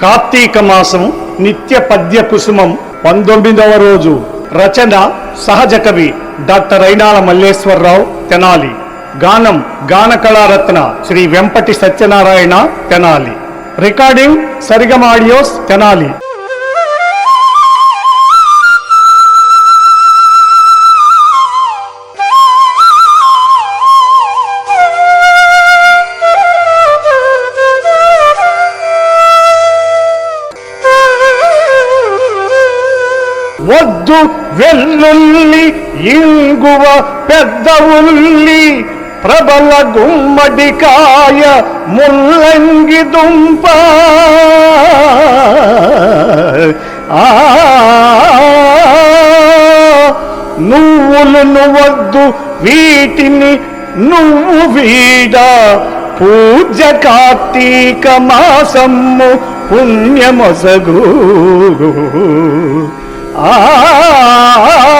కార్తీక మాసం నిత్య పద్య కుసుమం పంతొమ్మిదవ రోజు. రచన సహజ కవి డాక్టర్ అయినాల మల్లేశ్వరరావు తెనాలి. గానం గాన Kalaratna Shri Vempati Satyanarayana Tenali. Recording Saregama audios Tenali. వద్దు వెల్లుల్లి ఇంగువ పెద్ద ఉల్లి ప్రబల గుమ్మడికాయ ముల్లంగి దుంప. ఆ నువ్వులు నువ్వద్దు వీటిని నువ్వు వీడ. పూజ కార్తీక మాసమ్ము పుణ్యమొసగు. 啊。